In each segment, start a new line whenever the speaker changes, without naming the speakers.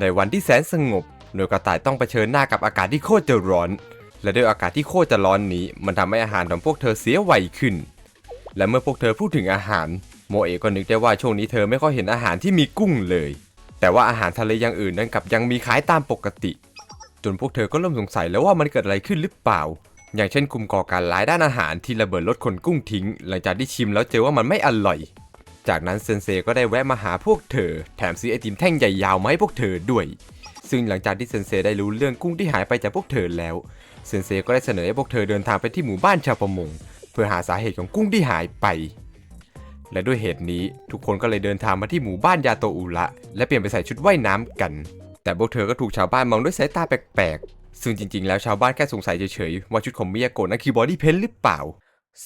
ในวันที่แสนสงบ หน่วยกระต่ายต้องเผชิญหน้ากับอากาศที่โคตรจะร้อน และด้วยอากาศที่โคตรจะร้อนนี้ มันทำให้อาหารของพวกเธอเสียไวขึ้น และเมื่อพวกเธอพูดถึงอาหาร โมเอะก็นึกได้ว่าช่วงนี้เธอไม่ค่อยเห็นอาหารที่มีกุ้งเลย แต่ว่าอาหารทะเลอย่างอื่นนั้นกลับยังมีขายตามปกติ จนพวกเธอก็เริ่มสงสัยแล้วว่ามันเกิดอะไรขึ้นหรือเปล่า อย่างเช่นกลุ่มก่อการร้ายด้านอาหารที่ระเบิดรถขนกุ้งทิ้ง หลังจากที่ชิมแล้วเจอว่ามันไม่อร่อย จากนั้นเซนเซก็ได้แวะมาหาพวกเธอ แถมซื้อไอติมแท่งใหญ่ยาวมาให้พวกเธอด้วย ซึ่งหลังจากที่เซนเซได้รู้เรื่องกุ้งที่หายไปจากพวกเธอแล้ว เซนเซก็ได้เสนอให้พวกเธอเดินทางไปที่หมู่บ้านชาวประมง เพื่อหาสาเหตุของกุ้งที่หายไป และด้วยเหตุนี้ทุกคนก็เลยเดินทางมาที่หมู่บ้านยาโตอุระและเปลี่ยนไปใส่ชุดว่ายน้ำกัน แต่พวกเธอก็ถูกชาวบ้านมองด้วยสายตาแปลกๆซึ่งจริงๆ แล้วชาวบ้านแค่สงสัยเฉยๆว่าชุดของมิยาโกะนั้นคือบอดี้เพนหรือเปล่า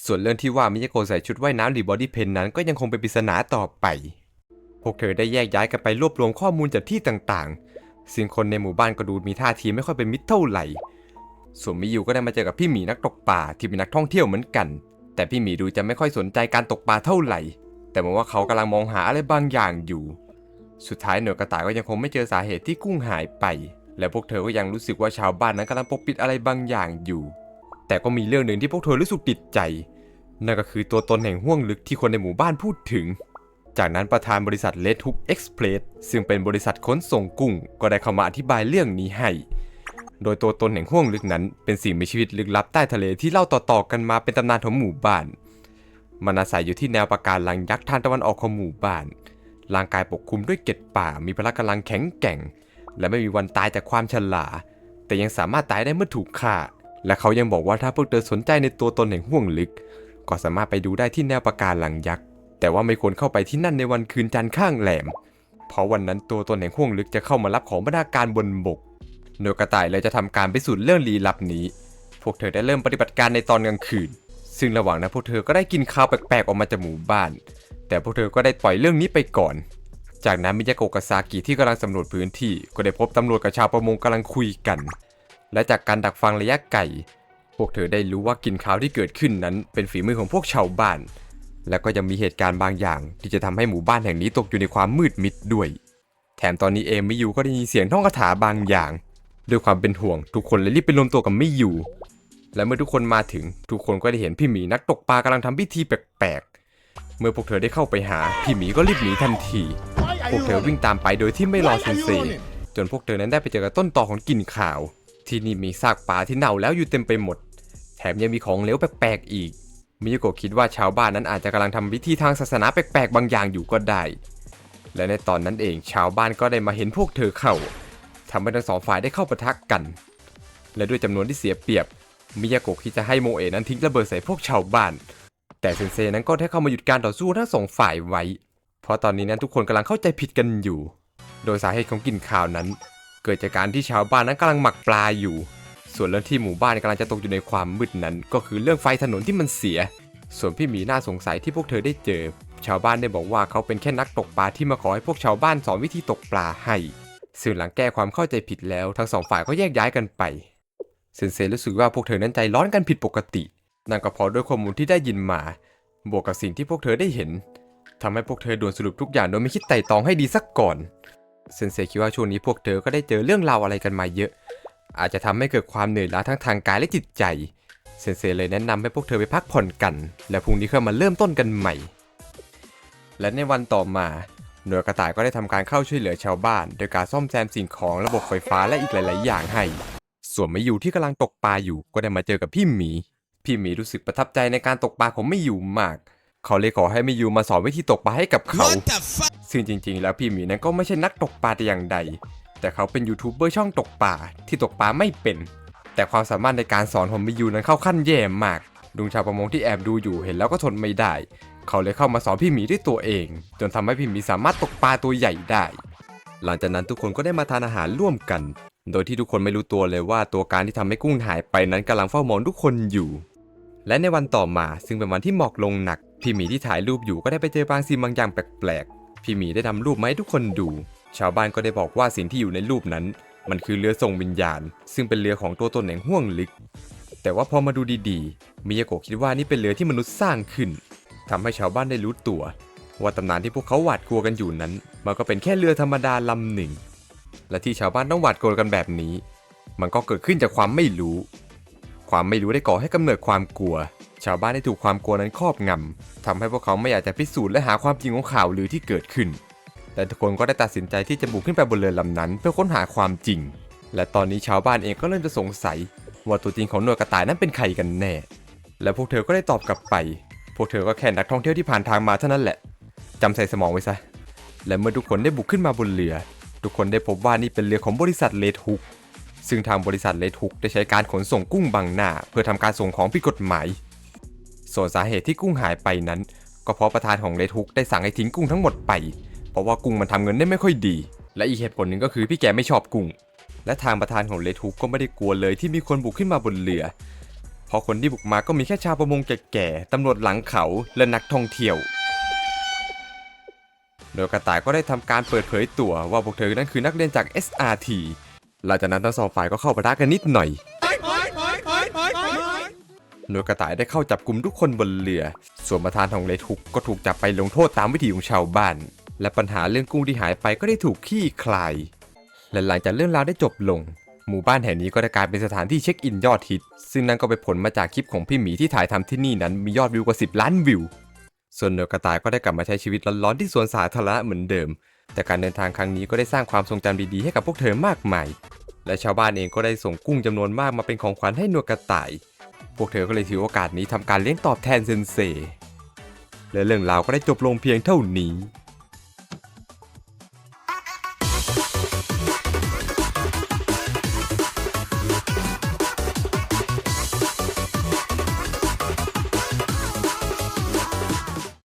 ส่วนเรื่องที่ว่ามิยาโกะใส่ชุดว่ายน้ำหรือบอดี้เพนนั้นก็ยังคงเป็นปริศนาต่อไป พวกเธอได้แยกย้ายกันไปรวบรวมข้อมูลจากที่ต่างๆ ซึ่งคนในหมู่บ้านก็ดูมีท่าทีไม่ค่อยเป็นมิตรเท่าไหร่ ส่วนมิยูก็ได้มาเจอกับพี่หมีนักตกปลาที่เป็นนักท่องเที่ยวเหมือนกัน แต่พี่หมีดูจะไม่ค่อยสนใจการตกปลาเท่าไหร่ แต่เหมือนว่าเขากำลังมองหาอะไรบางอย่างอยู่ สุดท้ายหน่วยกระต่ายก็ยังคงไม่เจอสาเหตุที่กุ้งหายไป และพวกเธอก็ยังรู้สึกว่าชาวบ้านนั้นกำลังปกปิดอะไรบางอย่างอยู่ แต่ก็มีเรื่องหนึ่งที่พวกเธอรู้สึกติดใจ นั่นก็คือตัวตนแห่งห้วงลึกที่คนในหมู่บ้านพูดถึง จากนั้นประธานบริษัท Red Hook Express ซึ่งเป็นบริษัทขนส่งกุ้ง ก็ได้เข้ามาอธิบายเรื่องนี้ให้ โดยตัวตนแห่งห้วงลึกนั้น เป็นสิ่งมีชีวิตลึกลับใต้ทะเลที่เล่าต่อๆกันมาเป็นตำนานของหมู่บ้าน มันอาศัยอยู่ที่แนวปะการังยักษ์ทางตะวันออกของหมู่บ้าน ร่างกายปกคลุมด้วยเกล็ดป่า มีพละกำลังแข็งแกร่ง และไม่มีวันตายจากความฉลาดแต่ยังสามารถตายได้เมื่อถูกฆ่า และเขายังบอกว่าถ้าพวกเธอสนใจในตัวตนแห่งห้วงลึก ก็สามารถไปดูได้ที่แนวปะการังยักษ์แต่ว่าไม่ควรเข้าไปที่นั่นในวันคืนจันทร์ข้างแหลม เพราะวันนั้นตัวตนแห่งห้วงลึกจะเข้ามารับของบรรณาการบนบกหนวกระต่ายเลยจะทำการพิสูจน์เรื่องลี้ลับนี้ พวกเธอได้เริ่มปฏิบัติการในตอนกลางคืน ซึ่งระหว่างนั้นพวกเธอก็ได้กินข้าวแปลกๆออกมาจากหมู่บ้าน แต่พวกเธอก็ได้ปล่อยเรื่องนี้ไปก่อน จากนั้นมิยาโกะกับซากิที่กำลังสำรวจพื้นที่ ก็ได้พบตำรวจกับชาวประมงกำลังคุยกัน และจากการดักฟังระยะไกลพวกเธอได้รู้ว่ากลิ่นคาวที่เกิดขึ้นนั้นเป็นฝีมือของพวกชาวบ้าน และก็ยังมีเหตุการณ์บางอย่าง ที่จะทำให้หมู่บ้านแห่งนี้ตกอยู่ในความมืดมิดด้วย แถมตอนนี้เองมิยูก็ได้ยินเสียงท่องคาถาบางอย่าง ด้วยความเป็นห่วง ทุกคนเลยรีบไปรวมตัวกับไมิยูและเมื่อทุกคนมาถึง ทุกคนก็ได้เห็นพี่หมีนักตกปลากำลังทำพิธีแปลกๆ เมื่อพวกเธอได้เข้าไปหาพี่หมีก็รีบหนีทันที พวกเธอวิ่งตามไปโดยที่ไม่รอเซนเซจนพวกเธอนั้นได้ไปเจอกับต้นตอของกลิ่นข่าว ที่นี่มีซากปลาที่เน่าแล้วอยู่เต็มไปหมด แถมยังมีของเหลวแปลกๆอีก มิยาโกะคิดว่าชาวบ้านนั้นอาจจะกำลังทำพิธีทางศาสนาแปลกๆบางอย่างอยู่ก็ได้ และในตอนนั้นเองชาวบ้านก็ได้มาเห็นพวกเธอเข้าทำให้ทั้งสองฝ่ายได้เข้าปะทะกัน และด้วยจำนวนที่เสียเปรียบ มิยาโกะคิดจะให้โมเอะนั้นทิ้งระเบิดใส่พวกชาวบ้าน แต่เซนเซนั้นก็ได้เข้ามาหยุดการต่อสู้ทั้งสองฝ่ายไว้ เพราะตอนนี้นั้นทุกคนกำลังเข้าใจผิดกันอยู่ โดยสาเหตุของกลิ่นข่าวนั้น เกิดจากการที่ชาวบ้านนั้นกำลังหมักปลาอยู่ ส่วนเรื่องที่หมู่บ้านกำลังจะตกอยู่ในความมืดนั้น ก็คือเรื่องไฟถนนที่มันเสีย ส่วนพี่หมีน่าสงสัยที่พวกเธอได้เจอ ชาวบ้านได้บอกว่าเขาเป็นแค่นักตกปลาที่มาขอให้พวกชาวบ้านสอนวิธีตกปลาให้ซึ่งหลังแก้ความเข้าใจผิดแล้วทั้งสองฝ่ายก็แยกย้ายกันไปเซนเซรู้สึกว่าพวกเธอนั้นใจร้อนกันผิดปกตินั่นก็เพราะด้วยข้อมูลที่ได้ยินมา บวกกับสิ่งที่พวกเธอได้เห็นทำให้พวกเธอด่วนสรุปทุกอย่างโดยไม่คิดไต่ตองให้ดีสักก่อน เซนเซคิดว่าช่วงนี้พวกเธอก็ได้เจอเรื่องราวอะไรกันมาเยอะ อาจจะทำให้เกิดความเหนื่อยล้าทั้งทางกายและจิตใจ เซนเซเลยแนะนำให้พวกเธอไปพักผ่อนกัน และพรุ่งนี้ค่อยมาเริ่มต้นกันใหม่ และในวันต่อมา หน่วยกระต่ายก็ได้ทำการเข้าช่วยเหลือชาวบ้าน โดยการซ่อมแซมสิ่งของระบบไฟฟ้าและอีกหลาย ๆ อย่างให้ ส่วนไม่อยู่ที่กำลังตกปลาอยู่ก็ได้มาเจอกับพี่หมี พี่หมีรู้สึกประทับใจในการตกปลาของไม่อยู่มาก เขาเลยขอให้ไม่อยู่มาสอนวิธีตกปลาให้กับเขา
What the fuck
ซึ่งจริง ๆ แล้วพี่หมีนั้นก็ไม่ใช่นักตกปลาแต่อย่างใด แต่เขาเป็นยูทูบเบอร์ช่องตกปลาที่ตกปลาไม่เป็น แต่ความสามารถในการสอนของมิยูนั้นเข้าขั้นแย่มากดุงชาวประมงที่แอบดูอยู่เห็นแล้วก็ทนไม่ได้ เขาเลยเข้ามาสอนพี่หมีด้วยตัวเอง จนทำให้พี่หมีสามารถตกปลาตัวใหญ่ได้ หลังจากนั้นทุกคนก็ได้มาทานอาหารร่วมกัน โดยที่ทุกคนไม่รู้ตัวเลยว่าตัวการที่ทำให้กุ้งหายไปนั้นกำลังเฝ้ามองทุกคนอยู่ และในวันต่อมาซึ่งเป็นวันที่หมอกลงหนัก พี่หมีที่ถ่ายรูปอยู่ก็ได้ไปเจอบางสิ่งบางอย่างแปลกๆ พี่หมีได้ทำรูปมาให้ทุกคนดู ชาวบ้านก็ได้บอกว่าสิ่งที่อยู่ในรูปนั้น มันคือเรือส่งวิญญาณ ซึ่งเป็นเรือของตัวตนแห่งห้วงลึก แต่ว่าพอมาดูดีๆ มิยาโกะคิดว่านี่เป็นเรือที่มนุษย์สร้างขึ้นทำให้ชาวบ้านได้รู้ตัว ว่าตำนานที่พวกเขาหวาดกลัวกันอยู่นั้น มันก็เป็นแค่เรือธรรมดาลำหนึ่ง และที่ชาวบ้านต้องหวาดกลัวกันแบบนี้ มันก็เกิดขึ้นจากความไม่รู้ ความไม่รู้ได้ก่อให้กำเนิดความกลัว ชาวบ้านได้ถูกความกลัวนั้นครอบงำทำให้พวกเขาไม่อยากจะพิสูจน์และหาความจริงของข่าวลือที่เกิดขึ้น แต่ทุกคนก็ได้ตัดสินใจที่จะบุกขึ้นไปบนเรือลำนั้น เพื่อค้นหาความจริง และตอนนี้ชาวบ้านเองก็เริ่มจะสงสัย ว่าตัวจริงของหน่วยกระต่ายนั้นเป็นใครกันแน่ และพวกเธอก็ได้ตอบกลับไป พวกเธอก็แค่นักท่องเที่ยวที่ผ่านทางมาเท่านั้นแหละจำใส่สมองไว้ซะ และเมื่อทุกคนได้บุกขึ้นมาบนเรือ ทุกคนได้พบว่านี่เป็นเรือของบริษัทเลดฮุก ซึ่งทางบริษัทเลดฮุกได้ใช้การขนส่งกุ้งบังหน้า เพื่อทำการส่งของผิดกฎหมาย ส่วนสาเหตุที่กุ้งหายไปนั้น ก็เพราะประธานของเลดฮุกได้สั่งให้ทิ้งกุ้งทั้งหมดไป เพราะว่ากุ้งมันทำเงินได้ไม่ค่อยดี และอีกเหตุผลหนึ่งก็คือพี่แกไม่ชอบกุ้ง และทางประธานของเลดฮุกก็ไม่ได้กลัวเลยที่มีคนบุกขึ้นมาบนเรือเพราะคนที่บุกมาก็มีแค่ชาวประมงแก่ๆตำรวจหลังเขาและนักท่องเที่ยวโดยกระต่ายก็ได้ทำการเปิดเผยตัวว่าพวกเธอนั้นคือนักเรียนจาก SRT หลังจากนั้นทั้งสองฝ่ายก็เข้าปะทะกันนิดหน่อยโดยกระต่ายได้เข้าจับกลุ่มทุกคนบนเรือ ส่วนประธานของเลทุกก็ถูกจับไปลงโทษตามวิถีของชาวบ้าน และปัญหาเรื่องกุ้งที่หายไปก็ได้ถูกคลี่คลาย และหลังจากเรื่องราวได้จบลง หมู่บ้านแห่งนี้ก็ได้กลายเป็นสถานที่เช็คอินยอดฮิต ซึ่งนั่นก็เป็นผลมาจากคลิปของพี่หมีที่ถ่ายทำที่นี่นั้นมียอดวิวกว่า 10 ล้านวิว ส่วนหนวดกระต่ายก็ได้กลับมาใช้ชีวิตร้อนๆที่สวนสาธารณะเหมือนเดิม แต่การเดินทางครั้งนี้ก็ได้สร้างความทรงจำดีๆให้กับพวกเธอมากมาย และชาวบ้านเองก็ได้ส่งกุ้งจำนวนมากมาเป็นของขวัญให้นวลกระต่าย พวกเธอก็เลยถือโอกาสนี้ทำการเลี้ยงตอบแทนเซนเซและเรื่องราวก็ได้จบลงเพียงเท่านี้